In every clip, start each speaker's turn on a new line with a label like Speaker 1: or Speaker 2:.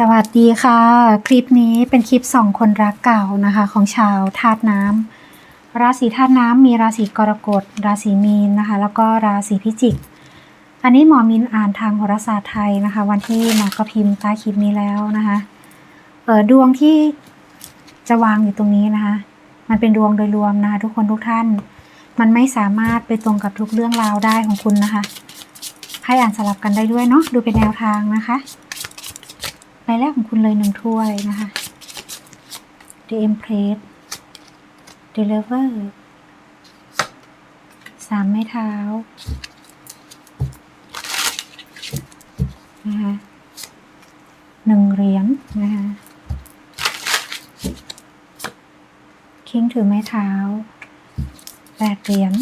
Speaker 1: สวัสดีค่ะ คลิปนี้เป็นคลิปสองคนรักเก่านะคะ ของชาวธาตุน้ำราศีธาตุน้ำมีราศีกรกฎ ราศีมีนนะคะ แล้วก็ราศีพิจิก อันนี้หมอมินอ่านทางโหราศาสตร์ไทยนะคะ วันที่หมอก็พิมพ์ใต้คลิปนี้แล้วนะคะเออดวงที่จะวางอยู่ตรงนี้นะคะ มันเป็นดวงโดยรวมนะคะทุกคนทุกท่าน มันไม่สามารถไปตรงกับทุกเรื่องราวได้ของคุณนะคะ ให้อ่านสลับกันได้ด้วยเนาะดูเป็นแนวทางนะคะ ใบแรกของคุณเลยหนึ่งถ้วยนะคะ The Empress Deliver สามไม้เท้านะคะหนึ่งเหรียญนะคะคิงถือไม้เท้าแปดเหรียญ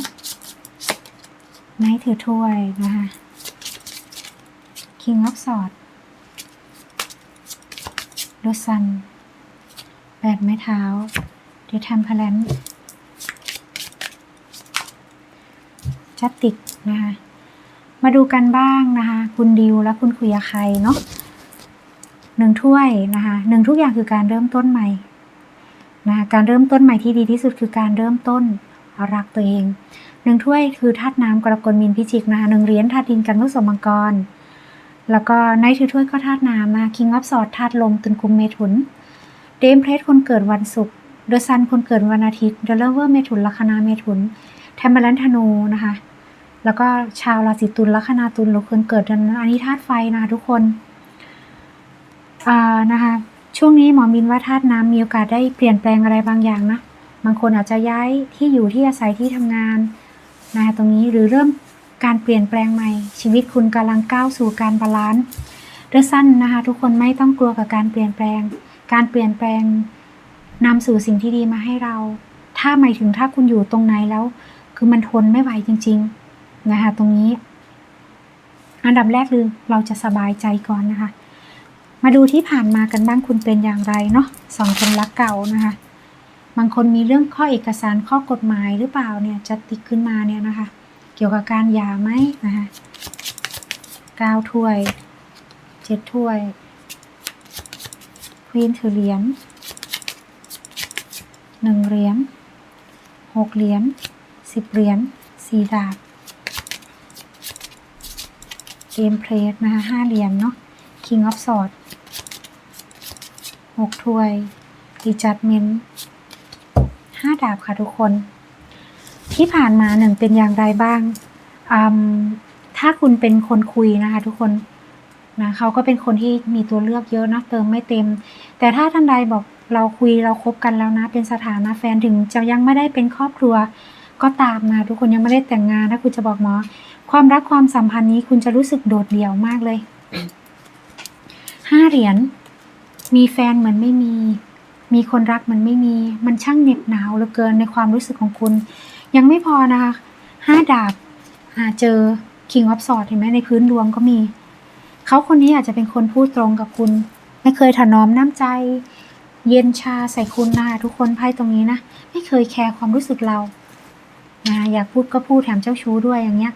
Speaker 1: ไนท์ถือถ้วยนะคะคิงออฟสอด รถซันแปดไม้เท้า เดทมพลันจัตติกนะคะ มาดูกันบ้างนะคะ คุณดิวและคุณคุยกับใครเนาะหนึ่งถ้วยนะคะหนึ่งทุกอย่างคือการเริ่มต้นใหม่นะคะการเริ่มต้นใหม่ที่ดีที่สุดคือการเริ่มต้นรักตัวเองหนึ่งถ้วยคือธาตุน้ำกรกฎมีนพิจิกนะคะหนึ่งเหรียญธาตุดินกันพฤษภมังกร แล้วก็ไนถือถ้วยก็ธาตุน้ำนะคิงออฟสอดธาตุลมตุนคุมเมถุน เดมเพรสคนเกิดวันศุกร์เดอะซันคนเกิดวันอาทิตย์เดลเวอร์เมถุนลัคนาเมถุนแทมเบลันธนูนะคะ แล้วก็ชาวราศีตุลลัคนาตุลหรือคนเกิดเดือนอันนี้ธาตุไฟนะทุกคนอ่านะคะช่วงนี้หมอมินว่าธาตุน้ำมีโอกาสได้เปลี่ยนแปลงอะไรบางอย่างนะ บางคนอาจจะย้ายที่อยู่ที่อาศัยที่ทำงานนะคะตรงนี้หรือเริ่ม การเปลี่ยนแปลงใหม่ ชีวิตคุณกำลังก้าวสู่การบาลานซ์เดอะซันนะคะ ทุกคนไม่ต้องกลัวกับการเปลี่ยนแปลง การเปลี่ยนแปลงนำสู่สิ่งที่ดีมาให้เรา ถ้าหมายถึงถ้าคุณอยู่ตรงไหนแล้ว คือมันทนไม่ไหวจริง ๆ นะคะตรงนี้ อันดับแรกคือเราจะสบายใจก่อนนะคะ มาดูที่ผ่านมากันบ้างคุณเป็นอย่างไรเนาะสองคนรักเก่านะคะบางคนมีเรื่องข้อเอกสารข้อกฎหมายหรือเปล่าเนี่ยจะติดขึ้นมาเนี่ยนะคะ เกี่ยวกับการยาไหมนะคะเก้าถ้วยเจ็ดถ้วยควีนถือเหรียญหนึ่งเหรียญหกเหรียญสิบเหรียญสี่ดาบเกมเพลสนะคะห้าเหรียญเนาะ King of Swords หกถ้วย ดีจัดเมนห้าดาบค่ะทุกคน ที่ผ่านมาหนึ่งเป็นอย่างไรบ้าง ถ้าคุณเป็นคนคุยนะคะ ทุกคนนะเขาก็เป็นคนที่มีตัวเลือกเยอะนะเติมไม่เต็ม แต่ถ้าท่านใดบอกเราคุยเราคบกันแล้วนะ เป็นสถานะแฟนถึงจะยังไม่ได้เป็นครอบครัวก็ตามนะทุกคนยังไม่ได้แต่งงานถ้าคุณจะบอกหมอ ความรักความสัมพันธ์นี้คุณจะรู้สึกโดดเดี่ยวมากเลยห้าเหรียญมีแฟนเหมือนไม่มี มีคนรักเหมือนไม่มี มันช่างเหน็บหนาวเหลือเกินในความรู้สึกของคุณ ยังไม่พอนะคะห้าดาบหาเจอ King of Swords เห็นไหมในพื้นดวงก็มี เขาคนนี้อาจจะเป็นคนพูดตรงกับคุณ ไม่เคยถนอมน้ำใจ เย็นชาใส่คุณนะทุกคนไพ่ตรงนี้นะ ไม่เคยแคร์ความรู้สึกเรานะอยากพูดก็พูดแถมเจ้าชู้ด้วยอย่างเงี้ย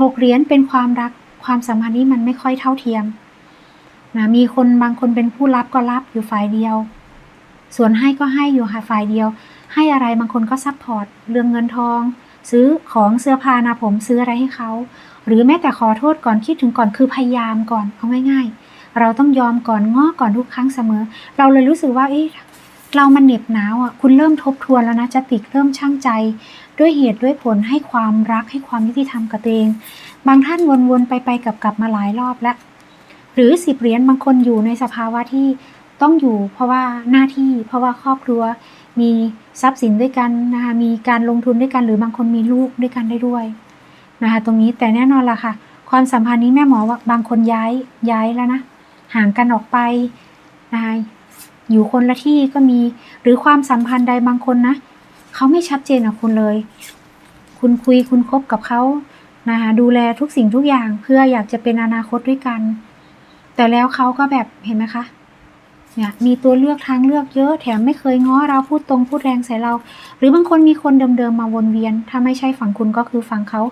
Speaker 1: หกเหรียญเป็นความรักความสัมพันธ์นี้มันไม่ค่อยเท่าเทียมนะมีคนบางคนเป็นผู้รับก็รับอยู่ฝ่ายเดียว ส่วนให้ก็ให้อยู่ฝ่ายเดียว ให้อะไรบางคนก็ซัพพอร์ตเรื่องเงินทอง ซื้อของเสื้อผ้าหนาผมซื้ออะไรให้เขา หรือแม้แต่ขอโทษก่อนคิดถึงก่อนคือพยายามก่อนเอาง่ายๆ เราต้องยอมก่อนง้อก่อนทุกครั้งเสมอ เราเลยรู้สึกว่าเอ๊ะเรามันเหน็บหนาวอะคุณเริ่มทบทวนแล้วนะจะติกเริ่มช่างใจ ด้วยเหตุด้วยผลให้ความรักให้ความยุติธรรมกับตัวเอง บางท่านวนๆไปไปกลับกลับมาหลายรอบแล้วหรือสิบเหรียญบางคนอยู่ในสภาวะที่ต้องอยู่เพราะว่าหน้าที่เพราะว่าครอบครัว มีทรัพย์สินด้วยกันนะคะมีการลงทุนด้วยกัน หรือบางคนมีลูกด้วยกันได้ด้วยนะคะตรงนี้แต่แน่นอนละค่ะ ความสัมพันธ์นี้แม่หมอว่าบางคนย้ายย้ายแล้วนะห่างกันออกไปนะคะอยู่คนละที่ก็มีหรือความสัมพันธ์ใดบางคนนะเขาไม่ชัดเจนกับคุณเลย คุณคุยคุณคบกับเขานะคะดูแลทุกสิ่งทุกอย่างเพื่ออยากจะเป็นอนาคตด้วยกัน แต่แล้วเขาก็แบบเห็นไหมคะ เนี่ยมีตัวเลือกทางเลือกเยอะแถมไม่เคยง้อเราพูดตรงพูดแรงใส่เรา หรือบางคนมีคนเดิมๆมาวนเวียน ถ้าไม่ใช่ฝั่งคุณก็คือฝั่งเขา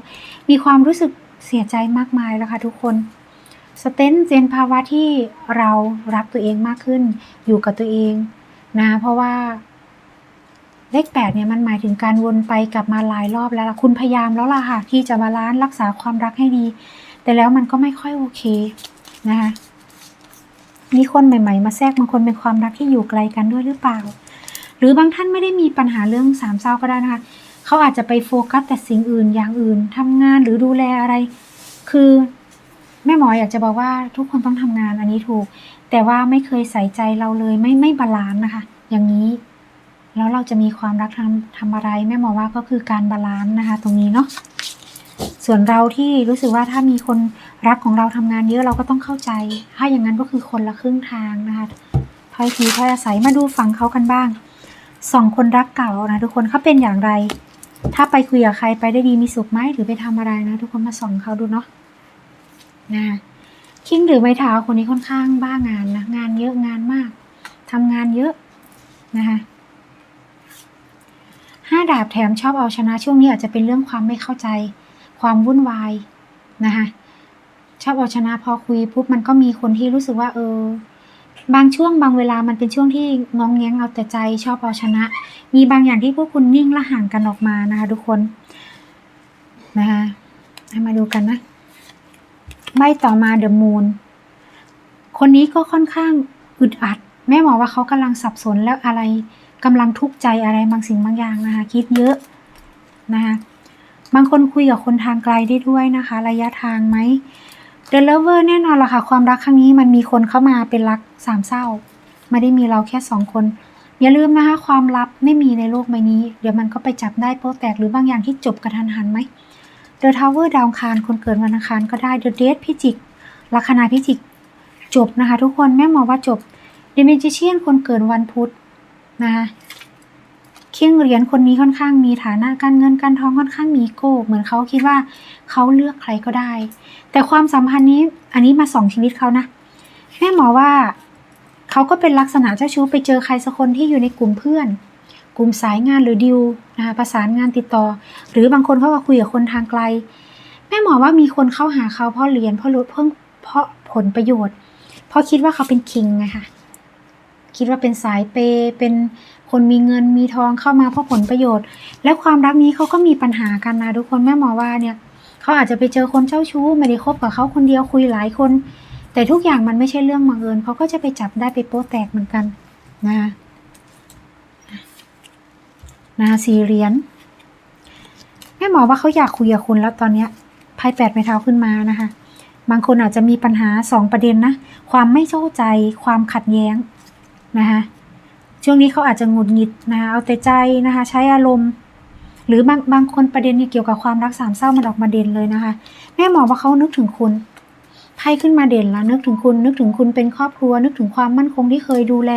Speaker 1: มีความรู้สึกเสียใจมากมายแล้วค่ะทุกคนสเตนเป็นภาวะที่เรารักตัวเองมากขึ้น อยู่กับตัวเองนะเพราะว่าเลขแปดเนี่ยมันหมายถึงการวนไปกลับมาหลายรอบแล้วล่ะคุณพยายามแล้วล่ะค่ะ ที่จะบาลานซ์รักษาความรักให้ดี แต่แล้วมันก็ไม่ค่อยโอเคนะคะ มีคนใหม่ ๆ มาแทรกบางคนเป็นความรักที่อยู่ไกลกันด้วยหรือเปล่า หรือบางท่านไม่ได้มีปัญหาเรื่องสามเศร้าก็ได้นะคะเขาอาจจะไปโฟกัสแต่สิ่งอื่นอย่างอื่นทำงานหรือดูแลอะไร คือแม่หมออยากจะบอกว่าทุกคนต้องทำงานอันนี้ถูก แต่ว่าไม่เคยใส่ใจเราเลยไม่ไม่บาลานซ์นะคะ อย่างนี้แล้วเราจะมีความรักทำทำอะไรแม่หมอว่าก็คือการบาลานซ์นะคะ ตรงนี้เนาะ ส่วนเราที่รู้สึกว่าถ้ามีคนรักของเราทำงานเยอะเราก็ต้องเข้าใจ ถ้าอย่างนั้นก็คือคนละครึ่งทางนะคะถ้อยทีถ้อยอาศัยมาดูฝั่งเขากันบ้างสองคนรักเก่านะทุกคนเขาเป็นอย่างไร ถ้าไปคุยกับใครไปได้ดีมีสุขไหมหรือไปทำอะไรนะ ทุกคนมาส่องเขาดูเนาะนะคิงหรือไม้เท้าคนนี้ค่อนข้างบ้างานนะงานเยอะงานมากทำงานเยอะนะคะห้าดาบแถมชอบเอาชนะช่วงนี้อาจจะเป็นเรื่องความไม่เข้าใจ ความวุ่นวายนะคะชอบเอาชนะพอคุยปุ๊บมันก็มีคนที่รู้สึกว่า เออ บางช่วงบางเวลามันเป็นช่วงที่งองแงงเอาแต่ใจ ชอบเอาชนะ มีบางอย่างที่พวกคุณนิ่งและห่างกันออกมานะคะทุกคนนะคะมาดูกันนะใบต่อมาเดอะมูนคนนี้ก็ค่อนข้างอึดอัด แม่หมอว่าเขากำลังสับสนแล้วอะไรกำลังทุกข์ใจอะไรบางสิ่งบางอย่างนะคะ คิดเยอะนะคะ บางคนคุยกับคนทางไกลได้ด้วยนะคะ ระยะทางไหมเดลเวอร์แน่นอนละค่ะ ความรักครั้งนี้มันมีคนเข้ามาเป็นรักสามเศร้า ไม่ได้มีเราแค่สองคน อย่าลืมนะคะ ความลับไม่มีในโลกใบนี้ เดี๋ยวมันก็ไปจับได้โป๊ะแตกหรือบางอย่างที่จบกระทันหันไหมเดอะทาวเวอร์ดาวคารคนเกิดวันอังคารก็ได้เดอะเดทพิจิกลัคนาพิจิกจบนะคะ ทุกคนแม่หมอว่าจบเดเมจิเชียนคนเกิดวันพุธนะคะ เคียงเหรียญคนนี้ค่อนข้างมีฐานะการเงินการทองค่อนข้างมีโก้เหมือนเขาคิดว่าเขาเลือกใครก็ได้ แต่ความสัมพันธ์นี้อันนี้มาสองชีวิตเขานะแม่หมอว่าเขาก็เป็นลักษณะเจ้าชู้ไปเจอใครสักคนที่อยู่ในกลุ่มเพื่อน กลุ่มสายงานหรือดิวนะคะประสานงานติดต่อ หรือบางคนเขาก็คุยกับคนทางไกล แม่หมอว่ามีคนเข้าหาเขาเพราะเรียนเพราะรู้เพิ่งเพราะผลประโยชน์ เพราะคิดว่าเขาเป็นคิงไงคะคิดว่าเป็นสายเปเป็น คนมีเงินมีทองเข้ามาเพราะผลประโยชน์ และความรักนี้เขาก็มีปัญหากันนะทุกคนแม่หมอว่าเนี่ยเขาอาจจะไปเจอคนเจ้าชู้ไม่ได้คบกับเขาคนเดียวคุยหลายคน แต่ทุกอย่างมันไม่ใช่เรื่องบังเอิญเขาก็จะไปจับได้ไปโป๊แตกเหมือนกันนะคะนะคะสี่เหรียญแม่หมอว่าเขาอยากคุยกับคุณแล้วตอนเนี้ยไพ่แปดไม้เท้าขึ้นมานะคะ บางคนอาจจะมีปัญหาสองประเด็นนะ ความไม่เข้าใจความขัดแย้งนะคะ ช่วงนี้เขาอาจจะหงุดหงิดนะคะเอาแต่ใจนะคะ ใช้อารมณ์ หรือบางบางคนประเด็นเนี่ยเกี่ยวกับความรักสามเศร้ามันออกมาเด่นเลยนะคะ แม่หมอว่าเขานึกถึงคุณไพ่ขึ้นมาเด่นแล้วนึกถึงคุณ นึกถึงคุณเป็นครอบครัว นึกถึงความมั่นคงที่เคยดูแล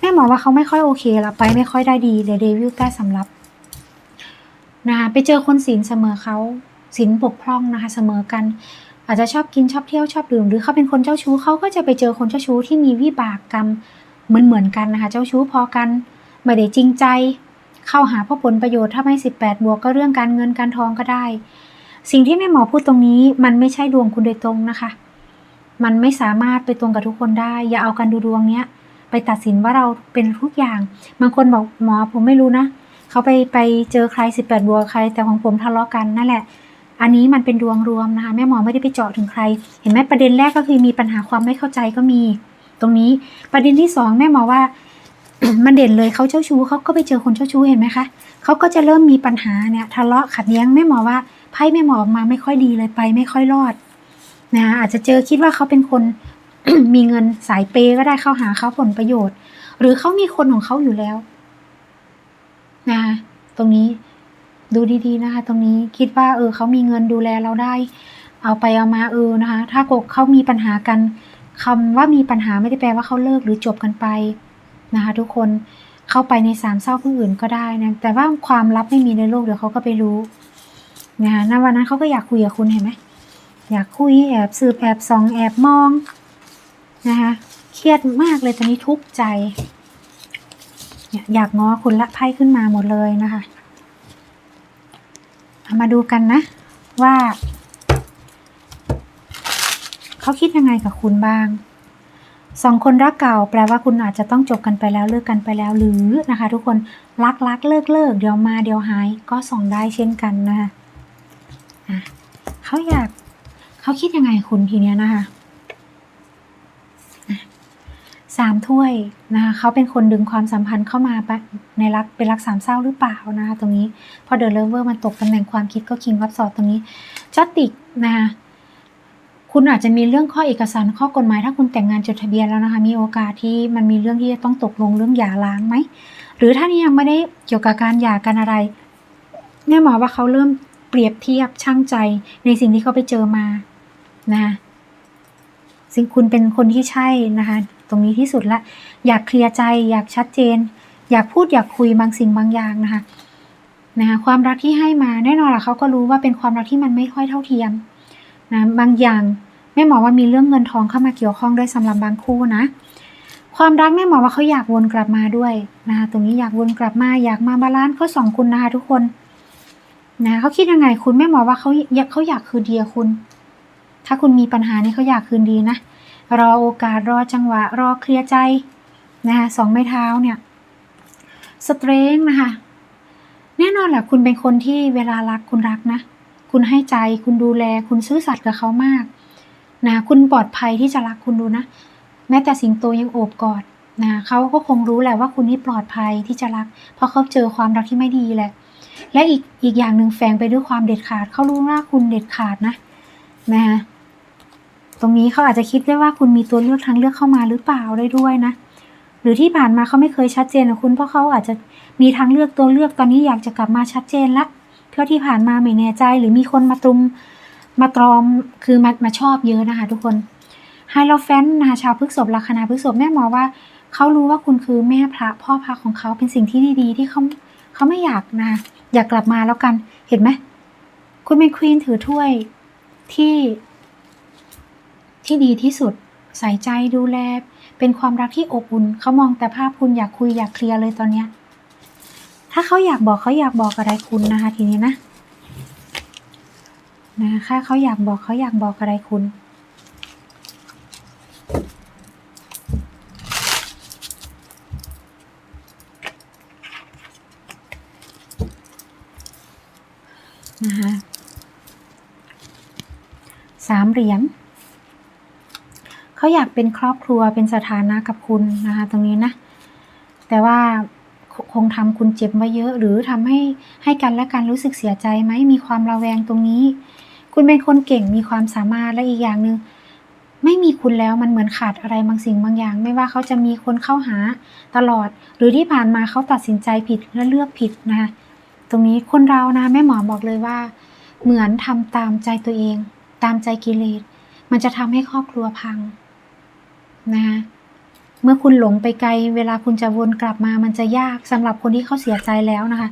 Speaker 1: แม่หมอว่าเขาไม่ค่อยโอเคละไปไม่ค่อยได้ดีเดี๋ยวเดวิลใต้สำรับนะคะไปเจอคนศีลเสมอเขาศีลบกพร่องนะคะเสมอกัน อาจจะชอบกินชอบเที่ยวชอบดื่ม หรือเขาเป็นคนเจ้าชู้เขาก็จะไปเจอคนเจ้าชู้ที่มีวิบากกรรม เหมือนเหมือนกันนะคะ เจ้าชู้พอกัน ไม่ได้จริงใจ เข้าหาเพราะผลประโยชน์ถ้าไม่สิบแปดบวกก็เรื่องการเงินการทองก็ได้ สิ่งที่แม่หมอพูดตรงนี้ มันไม่ใช่ดวงคุณโดยตรงนะคะ มันไม่สามารถไปตรงกับทุกคนได้ อย่าเอากันดูดวงเนี้ยไปตัดสินว่าเราเป็นทุกอย่าง บางคนบอกหมอผมไม่รู้นะเขาไปไปเจอใครสิบแปดบวกใคร แต่ของผมทะเลาะกันนั่นแหละอันนี้มันเป็นดวงรวมนะคะ แม่หมอไม่ได้ไปเจาะถึงใคร เห็นไหมประเด็นแรกก็คือมีปัญหาความไม่เข้าใจก็มี ตรงนี้ประเด็นที่สองแม่หมอว่ามันเด่นเลยเขาเจ้าชู้เขาก็ไปเจอคนเจ้าชู้เห็นไหมคะเขาก็จะเริ่มมีปัญหาเนี่ยทะเลาะขัดแย้งแม่หมอว่าไพ่แม่หมอออกมาไม่ค่อยดีเลยไป ไม่ค่อยรอดนะคะอาจจะเจอคิดว่าเขาเป็นคนมีเงินสายเปย์ก็ได้เข้าหาเขาผลประโยชน์ หรือเขามีคนของเขาอยู่แล้วนะคะตรงนี้ดูดีๆนะคะ ตรงนี้คิดว่า เออเขามีเงินดูแลเราได้ เอาไปเอามาเออนะคะ ถ้าเขามีปัญหากัน คำว่ามีปัญหาไม่ได้แปลว่าเขาเลิกหรือจบกันไปนะคะ ทุกคนเข้าไปในสามเศร้าผู้อื่นก็ได้นะแต่ว่าความลับไม่มีในโลกเดี๋ยวเขาก็ไปรู้นะคะณวันนั้นเขาก็อยากคุยกับคุณเห็นไหมอยากคุยแอบสืบแอบส่องแอบมองนะคะเครียดมากเลยตอนนี้ทุกข์ใจ อยากง้อคุณละไพ่ขึ้นมาหมดเลยนะคะามาดูกันนะว่า เขาคิดยังไงกับคุณบ้างสองคนรักเก่าแปลว่าคุณอาจจะต้องจบกันไปแล้วเลิกกันไปแล้วหรือนะคะ ทุกคนรักรักเลิกเลิกเดี๋ยวมาเดี๋ยวหายก็ส่องได้เช่นกันนะคะะเขาอยากเขาคิดยังไงคุณทีเนี้ยนะคะะสามถ้วยนะคะเขาเป็นคนดึงความสัมพันธ์เข้ามาในรักเป็นรักสามเศร้าหรือเปล่านะคะตรงนี้พอเดอะเลเวอร์มันตกตำแหน่งความคิดก็คิงรับสอดตรงนี้จัตติกนะคะ คุณอาจจะมีเรื่องข้อเอกสารข้อกฎหมาย ถ้าคุณแต่งงานจดทะเบียนแล้วนะคะ มีโอกาสที่มันมีเรื่องที่จะต้องตกลงเรื่องหย่าร้างไหม หรือถ้านี่ยังไม่ได้เกี่ยวกับการหย่ากันอะไรแน่หมอว่าเขาเริ่มเปรียบเทียบช่างใจในสิ่งที่เขาไปเจอมานะคะสิ่งคุณเป็นคนที่ใช่นะคะ ตรงนี้ที่สุดละ อยากเคลียร์ใจ อยากชัดเจน อยากพูดอยากคุยบางสิ่งบางอย่างนะคะนะคะความรักที่ให้มาแน่นอนละเขาก็รู้ว่าเป็นความรักที่มันไม่ค่อยเท่าเทียม นะบางอย่างแม่หมอว่ามีเรื่องเงินทองเข้ามาเกี่ยวข้องด้วยสำหรับบางคู่นะ ความรักแม่หมอว่าเขาอยากวนกลับมาด้วยนะคะตรงนี้อยากวนกลับมาอยากมาบาลานซ์เขาสองคุณนะคะทุกคนนะเขาคิดยังไงคุณแม่หมอว่าเขาอยากเขาอยากคืนดีคุณ ถ้าคุณมีปัญหานี่เขาอยากคืนดีนะรอโอกาสรอจังหวะ รอเคลียร์ใจนะคะสองไม้เท้าเนี่ยสเตรงนะคะแน่นอนแหละคุณเป็นคนที่เวลารักคุณรักนะ คุณให้ใจ คุณดูแล คุณซื่อสัตย์กับเขามาก นะ คุณปลอดภัยที่จะรักคุณดูนะ แม้แต่สิงโตยังโอบกอดนะเขาก็คงรู้แหละว่าคุณนี่ปลอดภัยที่จะรัก เพราะเขาเจอความรักที่ไม่ดีแหละ และอีกอีกอย่างหนึ่งแฝงไปด้วยความเด็ดขาด เขารู้ว่าคุณเด็ดขาดนะ นะคะตรงนี้เขาอาจจะคิดได้ว่าคุณมีตัวเลือกทางเลือกเข้ามาหรือเปล่าได้ด้วยนะ หรือที่ผ่านมาเขาไม่เคยชัดเจนกับคุณเพราะเขาอาจจะมีทางเลือกตัวเลือกตอนนี้อยากจะกลับมาชัดเจนละ เพราะที่ผ่านมาไม่แน่ใจหรือมีคนมาตรุมมาตรอมคือมามาชอบเยอะนะคะ ทุกคนไฮโลแฟนนะคะชาวพฤกษบลัคนาพฤกษบแม่หมอว่าเขารู้ว่าคุณคือแม่พระพ่อพระของเขาเป็นสิ่งที่ดีๆที่เขาเขาไม่อยากนะอยากกลับมาแล้วกันเห็นไหมคุณเป็นควีนถือถ้วยที่ ที่ดีที่สุด ใส่ใจดูแล เป็นความรักที่อบอุ่นเขามองแต่ภาพคุณอยากคุยอยากเคลียร์เลยตอนเนี้ย ถ้าเขาอยากบอกเขาอยากบอกอะไรคุณนะคะ ทีนี้นะนะคะเขาอยากบอกเขาอยากบอกอะไรคุณ นะคะสามเหรียญเขาอยากเป็นครอบครัวเป็นสถานะกับคุณนะคะ ตรงนี้นะ แต่ว่า คงทำคุณเจ็บมาเยอะ หรือทำให้ให้กันและกันรู้สึกเสียใจไหมมีความระแวงตรงนี้ คุณเป็นคนเก่งมีความสามารถและอีกอย่างหนึ่งไม่มีคุณแล้วมันเหมือนขาดอะไรบางสิ่งบางอย่าง ไม่ว่าเขาจะมีคนเข้าหาตลอด หรือที่ผ่านมาเขาตัดสินใจผิดและเลือกผิดนะคะตรงนี้คนเรานะแม่หมอบอกเลยว่า เหมือนทำตามใจตัวเอง ตามใจกิเลสมันจะทำให้ครอบครัวพังนะคะ มื่อคุณหลงไปไกล เวลาคุณจะวนกลับมามันจะยากสำหรับคนที่เขาเสียใจแล้วนะคะ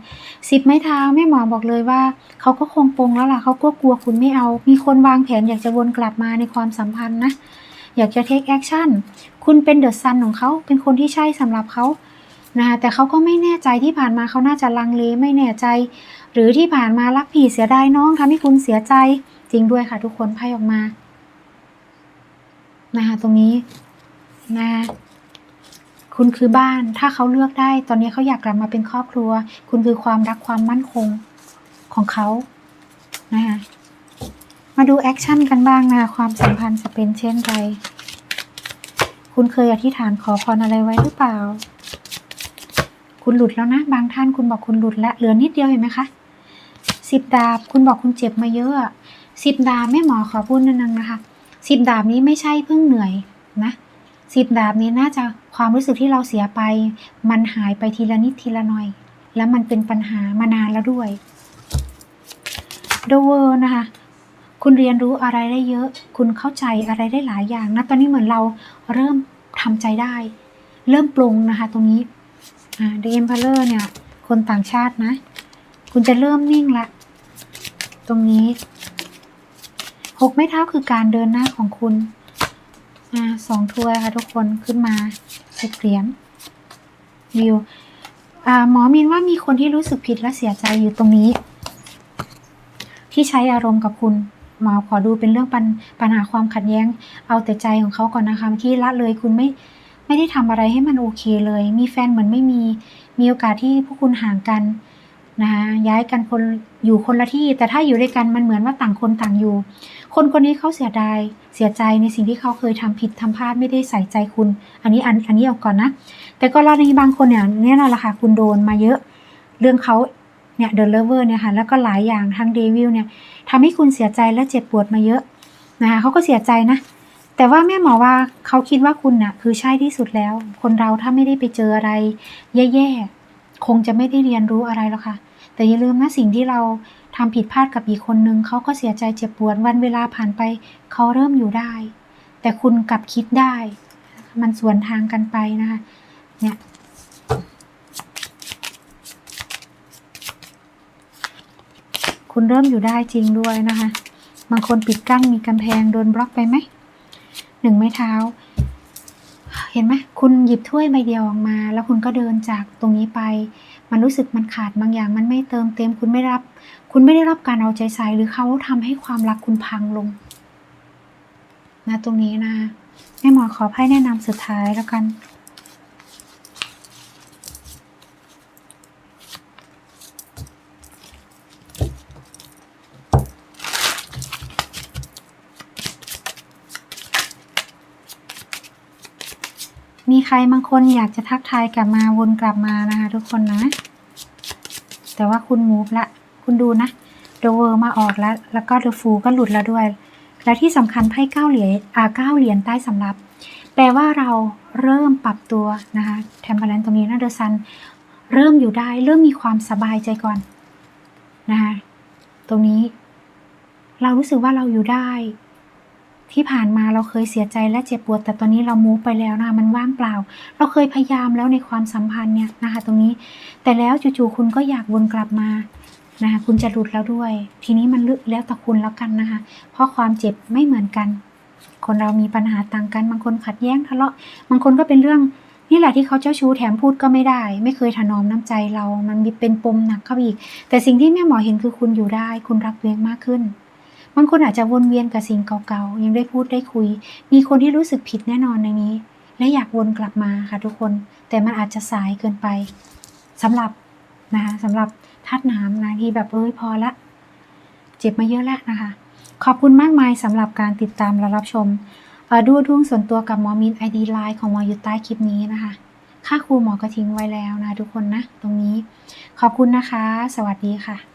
Speaker 1: สิบไม้เท้าแม่หมอบอกเลยว่าเขาก็คงปรงแล้วล่ะเขาก็กลัวคุณไม่เอา มีคนวางแผนอยากจะวนกลับมาในความสัมพันธ์นะอยากจะเทคแอคชั่นคุณเป็นเดอะซันของเขาเป็นคนที่ใช่สำหรับเขานะคะแต่เขาก็ไม่แน่ใจที่ผ่านมาเขาน่าจะลังเลไม่แน่ใจ หรือที่ผ่านมารักผีเสียดายน้องทำให้คุณเสียใจจริงด้วยค่ะ ทุกคนไพ่ออกมานะคะตรงนี้นะคะ คุณคือบ้าน ถ้าเขาเลือกได้ ตอนนี้เขาอยากกลับมาเป็นครอบครัว คุณคือความรักความมั่นคงของเขานะคะมาดูแอคชั่นกันบ้างนะ ความสัมพันธ์จะเป็นเช่นไร คุณเคยอธิษฐานขอพรอะไรไว้หรือเปล่า คุณหลุดแล้วนะ บางท่านคุณบอกคุณหลุดแล้ว เหลือนิดเดียวเห็นไหมคะสิบดาบ คุณบอกคุณเจ็บมาเยอะสิบดาบแม่หมอขอพูดนิดนึงนะคะสิบดาบนี้ไม่ใช่เพิ่งเหนื่อยนะ สิบดาบนี้น่าจะความรู้สึกที่เราเสียไป มันหายไปทีละนิดทีละหน่อย แล้วมันเป็นปัญหามานานแล้วด้วยโดเวอร์นะคะ คุณเรียนรู้อะไรได้เยอะ คุณเข้าใจอะไรได้หลายอย่างนะ ตอนนี้เหมือนเราเริ่มทำใจได้ เริ่มปรงนะคะ ตรงนี้อ่าเดมพาเลอร์เนี่ย คนต่างชาตินะ คุณจะเริ่มนิ่งละ ตรงนี้หกไม้เท้าคือการเดินหน้าของคุณ อ่าสองถ้วยค่ะทุกคนขึ้นมาสิบเหรียญวิวอ่าหมอมินว่ามีคนที่รู้สึกผิดและเสียใจอยู่ตรงนี้ ที่ใช้อารมณ์กับคุณหมอขอดูเป็นเรื่องปัญปัญหาความขัดแย้ง เอาแต่ใจของเขาก่อนนะคะที่ละเลยคุณไม่ไม่ได้ทำอะไรให้มันโอเคเลย มีแฟนเหมือนไม่มีมีโอกาสที่พวกคุณห่างกัน นะคะย้ายกันคนอยู่คนละที่ แต่ถ้าอยู่ด้วยกันมันเหมือนว่าต่างคนต่างอยู่ คนคนนี้เขาเสียดายเสียใจในสิ่งที่เขาเคยทำผิดทำพลาดไม่ได้ใส่ใจคุณ อันนี้อันอันนี้เอาก่อนนะ แต่ก็รณีบางคนเนี่ยเนี่นั่นแหละค่ะคุณโดนมาเยอะเรื่องเขาเนี่ยเดอะเลเวอร์เนี่ยค่ะแล้วก็หลายอย่างทางเดวิลเนี่ยทำให้คุณเสียใจและเจ็บปวดมาเยอะนะคะเขาก็เสียใจนะ แต่ว่าแม่หมอว่าเขาคิดว่าคุณน่ะคือใช่ที่สุดแล้ว คนเราถ้าไม่ได้ไปเจออะไร แย่ๆ คงจะไม่ได้เรียนรู้อะไรหรอกค่ะ แต่อย่าลืมนะสิ่งที่เราทำผิดพลาดกับอีกคนนึงเขาก็เสียใจเจ็บปวดวันเวลาผ่านไปเขาเริ่มอยู่ได้ แต่คุณกลับคิดได้ มันสวนทางกันไปนะคะเนี่ยคุณเริ่มอยู่ได้จริงด้วยนะคะ บางคนปิดกั้นมีกำแพงโดนบล็อกไปไหม หนึ่งไม้เท้า เห็นไหมคุณหยิบถ้วยใบเดียวออกมา แล้วคุณก็เดินจากตรงนี้ไป มันรู้สึกมันขาดบางอย่าง มันไม่เติมเต็ม คุณไม่รับ คุณไม่ได้รับการเอาใจใส่หรือเขาทำให้ความรักคุณพังลงนะตรงนี้นะแม่หมอขอไพ่แนะนำสุดท้ายแล้วกัน รบางคนอยากจะทักทายกลับมาวนกลับมานะคะทุกคนนะ แต่ว่าคุณมูฟละ คุณดูนะเดอะเวอร์มาออกแล้ว แล้วก็เดอะฟูก็หลุดแล้วด้วย และที่สำคัญไพ่เก้าเหรียญอ่าเก้าเหรียญใต้สำรับ แปลว่าเราเริ่มปรับตัวนะคะแทมเพลนตรงนี้นะเดอะซันเริ่มอยู่ได้เริ่มมีความสบายใจก่อนนะคะตรงนี้ เรารู้สึกว่าเราอยู่ได้ ที่ผ่านมาเราเคยเสียใจและเจ็บปวด แต่ตอนนี้เรามูฟไปแล้วนะมันว่างเปล่า เราเคยพยายามแล้วในความสัมพันธ์เนี่ยนะคะ ตรงนี้ แต่แล้วจู่ๆคุณก็อยากวนกลับมานะคะคุณจะหลุดแล้วด้วย ทีนี้มันลึกแล้วแต่คุณแล้วกันนะคะ เพราะความเจ็บไม่เหมือนกัน คนเรามีปัญหาต่างกัน บางคนขัดแย้งทะเลาะ บางคนก็เป็นเรื่องนี่แหละที่เขาเจ้าชู้แถมพูดก็ไม่ได้ ไม่เคยถนอมน้ำใจเรา มันมีเป็นปมหนักเข้าไปอีก แต่สิ่งที่แม่หมอเห็นคือคุณอยู่ได้ คุณรักตัวเองมากขึ้น บางคนอาจจะวนเวียนกับสิ่งเก่าๆ ยังได้พูดได้คุย มีคนที่รู้สึกผิดแน่นอนในนี้ และอยากวนกลับมาค่ะทุกคน แต่มันอาจจะสายเกินไปสำหรับนะคะสำหรับทัดน้ำนะที่แบบเอ้ยพอละ เจ็บมาเยอะแล้วนะคะ ขอบคุณมากมายสำหรับการติดตามและรับชมดูดวงส่วนตัวกับหมอมินไอดีไลน์ของหมออยู่ใต้คลิปนี้นะคะ ค่าครูหมอก็ทิ้งไว้แล้วนะทุกคนนะ ตรงนี้ ขอบคุณนะคะ สวัสดีค่ะ